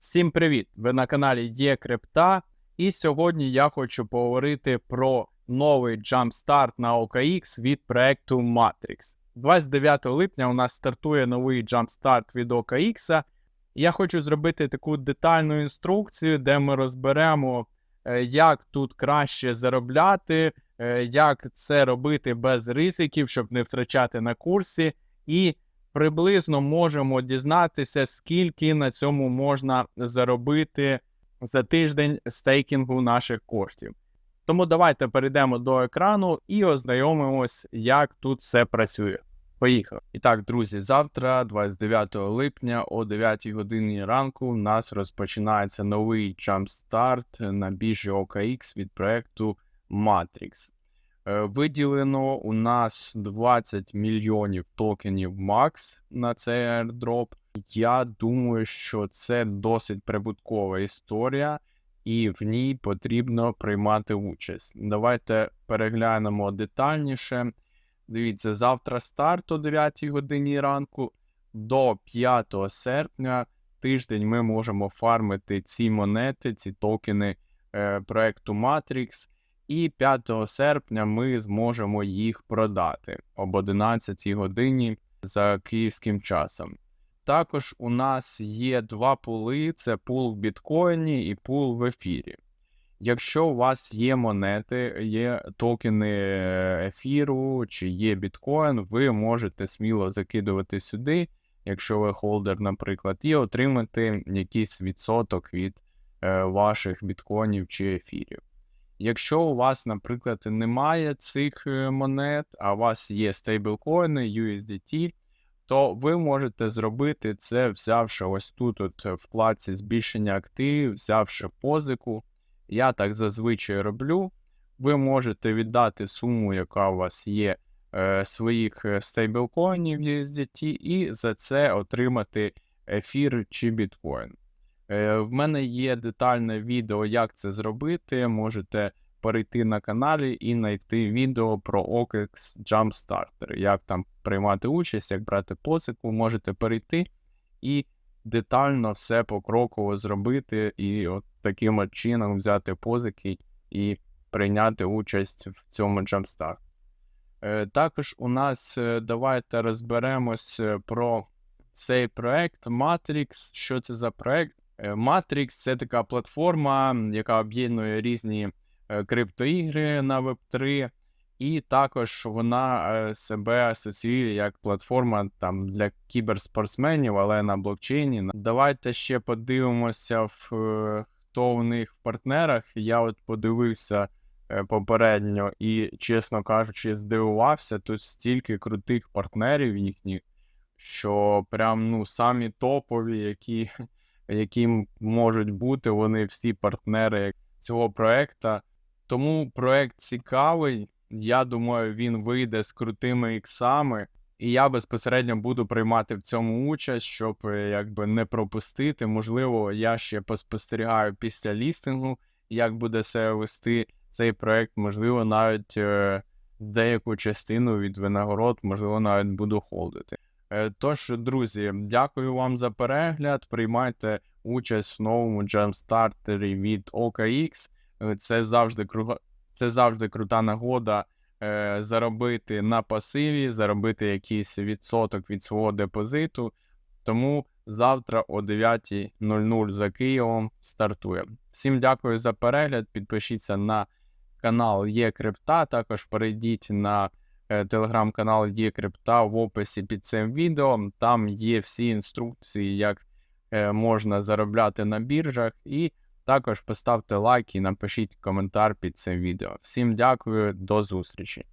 Всім привіт! Ви на каналі Є Крипта, і сьогодні я хочу поговорити про новий джампстарт на OKX від проекту Matrix. 29 липня у нас стартує новий джампстарт від OKX. Я хочу зробити таку детальну інструкцію, де ми розберемо, е, як тут краще заробляти, е, як це робити без ризиків, щоб не втрачати на курсі. І приблизно можемо дізнатися, скільки на цьому можна заробити за тиждень стейкінгу наших коштів. Тому давайте перейдемо до екрану і ознайомимось, як тут все працює. Поїхали. І так, друзі, завтра, 29 липня, о 9 годині ранку, у нас розпочинається новий джампстарт на біржі OKX від проекту Matrix. Е, Виділено у нас 20 мільйонів токенів Max на цей airdrop. Я думаю, що це досить прибуткова історія, і в ній потрібно приймати участь. Давайте переглянемо детальніше. Дивіться, завтра старт о 9 годині ранку до 5 серпня тиждень ми можемо фармити ці монети, ці токени е, проекту Matrix. І 5 серпня ми зможемо їх продати об 11 годині за київським часом. Також у нас є два пули: це пул в біткоїні і пул в ефірі. Якщо у вас є монети, є токени ефіру чи є біткоін, ви можете сміло закидувати сюди, якщо ви холдер, наприклад, і отримати якийсь відсоток від е, ваших біткоїнів чи ефірів. Якщо у вас, наприклад, немає цих е, монет, а у вас є стейблкоїни USDT, то ви можете зробити це, взявши ось тут от в вкладці збільшення активів, взявши позику. Я так зазвичай роблю. Ви можете віддати суму, яка у вас є е, своїх е, стейблкоїнів USDT, і за це отримати ефір чи біткоін. Е, В мене є детальне відео, як це зробити. Можете перейти на каналі і знайти відео про OKX Jumpstarter, як там приймати участь, як брати позику. Можете перейти і детально все покроково зробити, і от таким от чином взяти позики і прийняти участь в цьому Jumpstart. Е, Також у нас е, давайте розберемось про цей проект Matrix. Що це за проект? Е, Matrix це така платформа, яка об'єднує різні е, криптоігри на Web3, і також вона е, себе асоціює як платформа там для кіберспортсменів, але на блокчейні. Давайте ще подивимося, хто в них в партнерах. Я от подивився попередньо і, чесно кажучи, здивувався. Тут стільки крутих партнерів їхніх, що прям ну самі топові, які які можуть бути, вони всі партнери цього проекта. Тому проект цікавий. Я думаю, він вийде з крутими іксами, і я безпосередньо буду приймати в цьому участь, щоб е, якби не пропустити. Можливо, я ще поспостерігаю після лістингу, як буде себе вести цей проект. Можливо, навіть е, деяку частину від винагород, можливо, навіть буду холдити. Е, Тож, друзі, дякую вам за перегляд. Приймайте участь в новому джемстартері від OKX. Е, Це завжди круга... це завжди крута нагода е, заробити на пасиві, заробити якийсь відсоток від свого депозиту. Тому завтра о 9.00 за Києвом стартує. Всім дякую за перегляд. Підпишіться на канал Є Крипта. Також перейдіть на телеграм-канал Є Крипта в описі під цим відео. Там є всі інструкції, як е, можна заробляти на біржах. І також поставте лайк і напишіть коментар під цим відео. Всім дякую, до зустрічі!